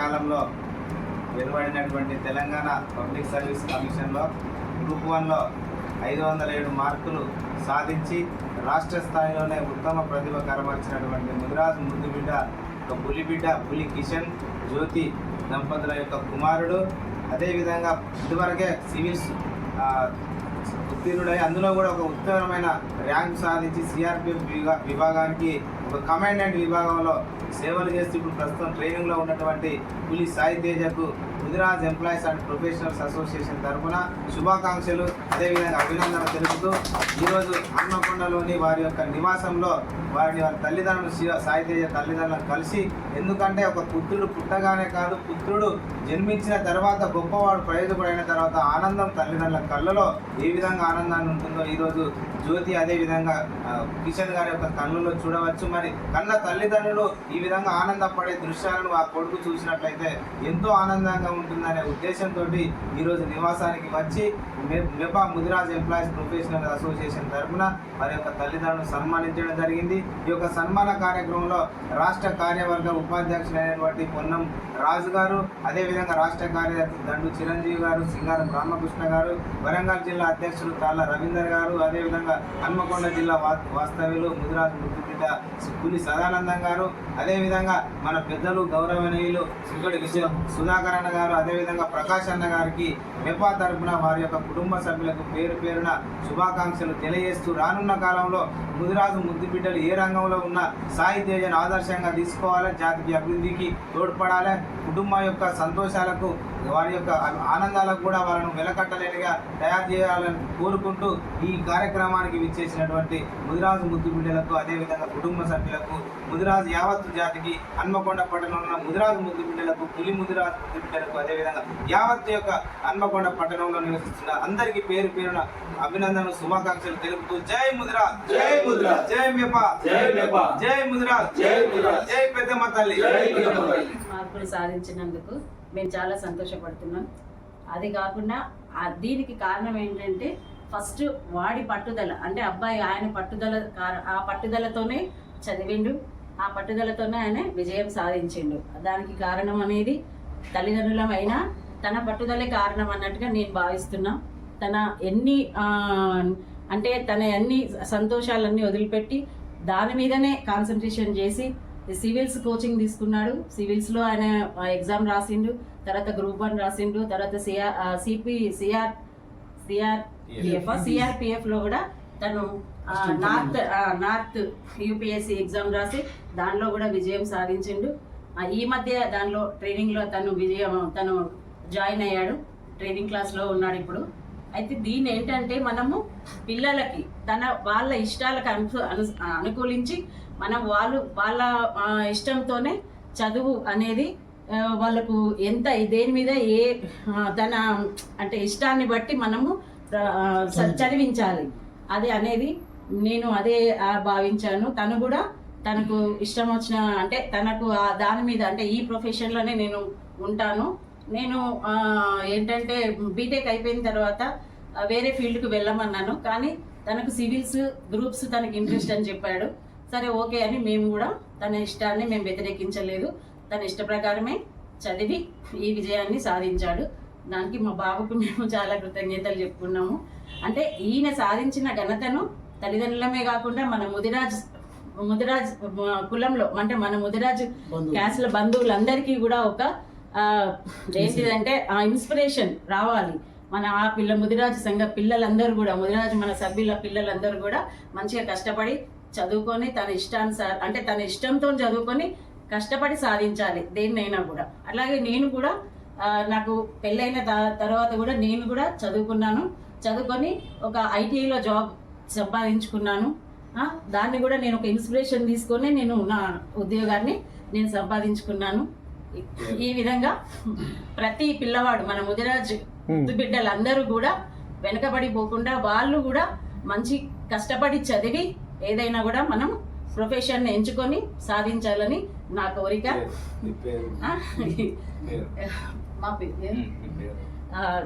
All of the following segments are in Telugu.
కాలంలో వెలువడినటువంటి తెలంగాణ పబ్లిక్ సర్వీస్ కమిషన్లో గ్రూప్ వన్లో ఐదు వందల ఏడు మార్కులు సాధించి రాష్ట్ర స్థాయిలోనే ఉత్తమ ప్రతిభ కనబరిచినటువంటి ముదిరాజు ముద్దు బిడ్డ ఒక పులి బిడ్డ పులి కిషన్ జ్యోతి దంపతుల యొక్క కుమారుడు. అదేవిధంగా ఇదివరకే సివిల్స్ ఉత్తీర్ణుడై అందులో కూడా ఒక ఉత్తమమైన ర్యాంక్ సాధించి సిఆర్పిఎఫ్ విభాగానికి ఒక కమాండెంట్ విభాగంలో సేవలు చేస్తూ ఇప్పుడు ప్రస్తుతం ట్రైనింగ్లో ఉన్నటువంటి Puli Sai తేజకు Gujarat employees and professionals association తరఫున శుభాకాంక్షలు. అదేవిధంగా అభినందనలు తెలుపుతూ ఈరోజు హన్మకొండలోని వారి యొక్క నివాసంలో వారిని వారి తల్లిదండ్రులు శివ- సాయి తల్లిదండ్రులను కలిసి ఎందుకంటే ఒక పుత్రుడు పుట్టగానే కాదు పుత్రుడు జన్మించిన తర్వాత గొప్పవాడు ప్రయోజకుడైన తర్వాత ఆనందం తల్లిదండ్రుల కళ్ళలో ఏ విధంగా ఆనందాన్ని ఉంటుందో ఈరోజు జ్యోతి అదే విధంగా కిషన్ గారి యొక్క కళ్ళలో చూడవచ్చు. మరి కన్న తల్లిదండ్రులు ఈ విధంగా ఆనందపడే దృశ్యాలను ఆ కొడుకు చూసినట్లయితే ఎంతో ఆనందంగా ఉంటుందనే ఉద్దేశంతో ఈరోజు నివాసానికి వచ్చి మె- MEPA Mudiraj employees professional association తరఫున వారి యొక్క తల్లిదండ్రులను సన్మానించడం జరిగింది. ఈ యొక్క సన్మాన కార్యక్రమంలో రాష్ట్ర కార్యవర్గ ఉపాధ్యక్షులైనటువంటి పొన్నం రాజు గారు అదేవిధంగా రాష్ట్ర కార్యదర్శి దండు చిరంజీవి గారు సింగారం రామకృష్ణ గారు వరంగల్ జిల్లా అధ్యక్షులు తాళ్ళ రవీందర్ గారు అదేవిధంగా హన్మకొండ జిల్లా వాస్తవ్యులు ముదిరాజు ముద్దుబిడ్డ పులి సదానందం గారు అదేవిధంగా మన పెద్దలు గౌరవనీయులు సింగడి విజయ సుధాకరణ గారు అదేవిధంగా ప్రకాష్ అన్న గారికి మెపా తరపున వారి యొక్క కుటుంబ సభ్యులకు పేరు పేరున శుభాకాంక్షలు తెలియజేస్తూ రానున్న కాలంలో ముదిరాజు ముద్దు బిడ్డలు ఏ రంగంలో ఉన్న సాయి తేజను ఆదర్శంగా తీసుకోవాలి? జాతికి అభివృద్ధికి తోడ్పడాలి? కుటుంబం యొక్క సంతోషాలకు వారి యొక్క ఆనందాలకు కూడా వాళ్ళను వెలకట్టలేనిగా తయారు చేయాలని కోరుకుంటూ ఈ కార్యక్రమానికి విచ్చేసినటువంటి ముదిరాజు ముద్దు బిడ్డలకు అదేవిధంగా కుటుంబ సభ్యులకు ముదిరాజు యావత్తు జాతికి హన్మకొండ పట్టణంలో ఉన్న ముదిరాజు ముద్దు బిడ్డలకు పులి ముదిరాజు ముద్దు బిడ్డలకు అదేవిధంగా యావత్తు యొక్క హన్మకొండ పట్టణంలో నివసిస్తున్న అందరికీ పేరు పేరున అభినందనలు శుభాకాంక్షలు తెలుపుతూ జై ముదిరాజ్ జై ముదిరాజ్. జై మెపా జై మెపా. జై జై ముదిరాజ్. జై పెద్దమ్మ తల్లి జై పెద్దమ్మ తల్లి. మార్కులు సాధించినందుకు మేము చాలా సంతోషపడుతున్నాం అది కాకుండా ఆ దీనికి కారణం ఏంటంటే ఫస్ట్ వాడి పట్టుదల అంటే అబ్బాయి ఆయన పట్టుదల ఆ పట్టుదలతోనే చదివిండు ఆ పట్టుదలతోనే ఆయన విజయం సాధించిండు దానికి కారణం అనేది తల్లిదండ్రులమైనా తన పట్టుదలే కారణం అన్నట్టుగా నేను భావిస్తున్నా. తన ఎన్ని అంటే తన అన్ని సంతోషాలన్నీ వదిలిపెట్టి దాని మీదనే కాన్సన్ట్రేషన్ చేసి సివిల్స్ కోచింగ్ తీసుకున్నాడు. సివిల్స్లో ఆయన ఎగ్జామ్ రాసిండు. తర్వాత గ్రూప్ వన్ రాసిండు. తర్వాత సిఆర్ సిపి సిఆర్ సిఆర్పిఎఫ్ సిఆర్పిఎఫ్లో కూడా తను నార్త్ నార్త్ యూపీఎస్సి ఎగ్జామ్ రాసి దానిలో కూడా విజయం సాధించిండు. ఈ మధ్య దానిలో ట్రైనింగ్లో తను విజయం తను జాయిన్ అయ్యాడు. ట్రైనింగ్ క్లాస్లో ఉన్నాడు ఇప్పుడు. అయితే దీని ఏంటంటే మనము పిల్లలకి తన వాళ్ళ ఇష్టాలకు అను అను- అనుకూలించి మనం వాళ్ళు వాళ్ళ ఇష్టంతోనే చదువు అనేది వాళ్ళకు ఎంత దేని మీద ఏ తన అంటే ఇష్టాన్ని బట్టి మనము చదివించాలి. అది అనేది నేను అదే భావించాను. తను కూడా తనకు ఇష్టం వచ్చిన అంటే తనకు ఆ దాని మీద అంటే ఈ ప్రొఫెషన్లోనే నేను ఉంటాను. నేను ఏంటంటే బీటెక్ అయిపోయిన తర్వాత వేరే ఫీల్డ్కి వెళ్ళమన్నాను. కానీ తనకు సివిల్స్ గ్రూప్స్ తనకి ఇంట్రెస్ట్ అని చెప్పాడు. సరే ఓకే అని మేము కూడా తన ఇష్టాన్ని మేము వ్యతిరేకించలేదు. తన ఇష్ట ప్రకారమే చదివి ఈ విజయాన్ని సాధించాడు. దానికి మా బాబుకు మేము చాలా కృతజ్ఞతలు చెప్పుకున్నాము. అంటే ఈయన సాధించిన ఘనతను తల్లిదండ్రులమే కాకుండా మన ముదిరాజ్ ముదిరాజ్ కులంలో అంటే మన ముదిరాజ్ క్యాస్ల బంధువులందరికీ కూడా ఒక ఏంటిదంటే ఆ ఇన్స్పిరేషన్ రావాలి. మన ఆ పిల్ల ముదిరాజు సంఘ పిల్లలందరూ కూడా ముదిరాజు మన సభ్యుల పిల్లలందరూ కూడా మంచిగా కష్టపడి చదువుకొని తన ఇష్టానుసార అంటే తన ఇష్టంతో చదువుకొని కష్టపడి సాధించాలి దేన్నైనా కూడా. అలాగే నేను కూడా నాకు పెళ్ళైన తర్వాత కూడా నేను కూడా చదువుకున్నాను. చదువుకొని ఒక ఐటీఐలో జాబ్ సంపాదించుకున్నాను. దాన్ని కూడా నేను ఒక ఇన్స్పిరేషన్ తీసుకొని నేను నా ఉద్యోగాన్ని నేను సంపాదించుకున్నాను. ఈ- విధంగా ప్రతి పిల్లవాడు మన ముదిరాజ్ బిడ్డలందరూ కూడా వెనకబడిపోకుండా వాళ్ళు కూడా మంచి కష్టపడి చదివి ఏదైనా కూడా మనం ప్రొఫెషన్ ఎంచుకొని సాధించాలని నా కోరిక. మీ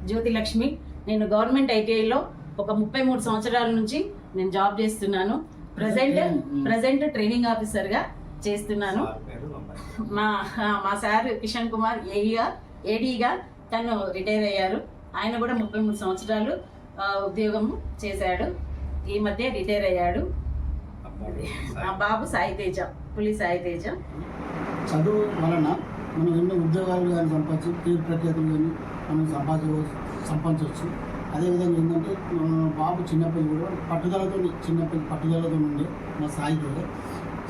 జ్యోతి లక్ష్మి నేను గవర్నమెంట్ ఐటీఐలో ఒక ముప్పై మూడు సంవత్సరాల నుంచి నేను జాబ్ చేస్తున్నాను. ప్రజెంట్ ప్రజెంట్ ట్రైనింగ్ ఆఫీసర్గా చేస్తున్నాను. సార్ పేరు బొమ్మాయి. మా మా సార్ కిషన్ కుమార్ ఏఈగా ఏడీగా తను రిటైర్ అయ్యారు. ఆయన కూడా ముప్పై మూడు సంవత్సరాలు ఉద్యోగం చేశాడు. ఈ మధ్య రిటైర్ అయ్యాడు. మా. బాబు సాయి తేజ పులి సాయి తేజ. చదువు వలన మనం ఎన్నో ఉద్యోగాలు కానీ సంపాదించు పేరు ప్రఖ్యాతులు కానీ మనం సంపాదించ సంపాదించవచ్చు. అదేవిధంగా ఏంటంటే మా బాబు చిన్నప్పటి కూడా పట్టుదలతో చిన్నప్పటి పట్టుదలతో ఉండే మా సాయితో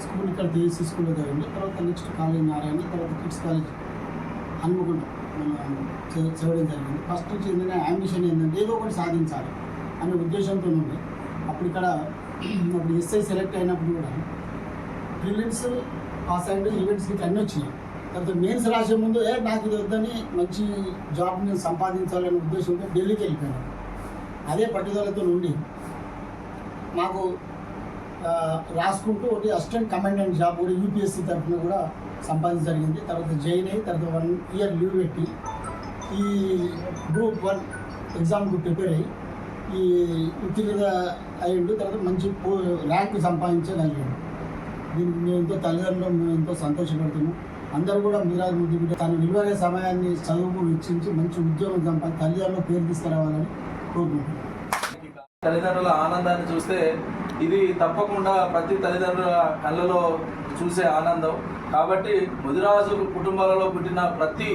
స్కూల్ ఇక్కడ దేశీ స్కూల్లో చదివింది తర్వాత నెక్స్ట్ కాలేజ్ నారాయణ తర్వాత కిడ్స్ కాలేజ్ హన్మకొండ మన చదవడం జరిగింది. ఫస్ట్ నుంచి ఏంటంటే అంబిషన్ ఏంటంటే ఏదో ఒకటి సాధించాలి అనే ఉద్దేశంతో ఉండే. అప్పుడు ఇక్కడ అప్పుడు ఎస్ఐ సెలెక్ట్ అయినప్పుడు కూడా ప్రిలిమ్స్ పాస్ అండ్ ఈవెంట్స్ గిట్ల అన్నీ వచ్చినాయి. తర్వాత మెయిన్స్ రాసే ముందు ఏ నాకు ఇది వద్దని మంచి జాబ్ నేను సంపాదించాలనే ఉద్దేశంతో ఢిల్లీకి వెళ్ళిపోయాను. అదే పట్టుదలతో ఉండి మాకు రాసుకుంటూ ఒకటి అసిస్టెంట్ కమాండెంట్ జాబ్ కూడా యూపీఎస్సీ తరఫున కూడా సంపాదించ జరిగింది. తర్వాత జైన్ అయ్యి తర్వాత వన్ ఇయర్ లీవ్ పెట్టి ఈ గ్రూప్ వన్ ఎగ్జామ్కు ప్రిపేర్ అయ్యి ఈ ఉత్తీర్ణత అయ్యిండు తర్వాత మంచి పో ర్యాంక్ సంపాదించగలిగాడు దీనికి మేము ఎంతో తల్లిదండ్రులు మేము ఎంతో సంతోషపడుతున్నాం. అందరూ కూడా మీరాజ్ ముద్దు బిడ్డ తన విలువైన సమయాన్ని చదువుకు వెచ్చించి మంచి ఉద్యోగం సంపాదించి తల్లిదండ్రులు పేరు తీసుకురావాలని తల్లిదండ్రుల ఆనందాన్ని చూస్తే ఇది తప్పకుండా ప్రతి తల్లిదండ్రుల కళ్ళలో చూసే ఆనందం. కాబట్టి ముదిరాజు కుటుంబాలలో పుట్టిన ప్రతి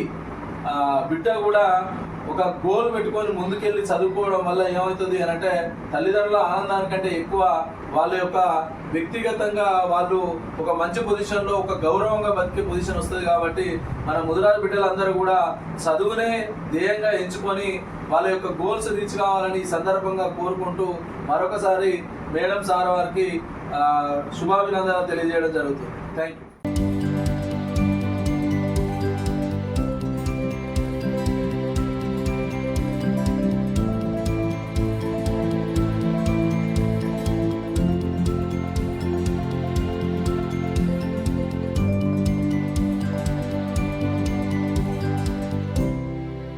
ఆ, బిడ్డ కూడా ఒక గోల్ పెట్టుకొని ముందుకెళ్ళి చదువుకోవడం వల్ల ఏమవుతుంది అని అంటే తల్లిదండ్రుల ఆనందానికంటే ఎక్కువ వాళ్ళ యొక్క వ్యక్తిగతంగా వాళ్ళు ఒక మంచి పొజిషన్లో ఒక గౌరవంగా బతికే పొజిషన్ వస్తుంది కాబట్టి మన ముదురాజు బిడ్డలందరూ కూడా చదువునే ధ్యేయంగా ఎంచుకొని వాళ్ళ యొక్క గోల్స్ రీచ్ కావాలని ఈ సందర్భంగా కోరుకుంటూ మరొకసారి మేడం సార్ వారికి శుభాభినందనలు తెలియజేయడం జరుగుతుంది. Thank you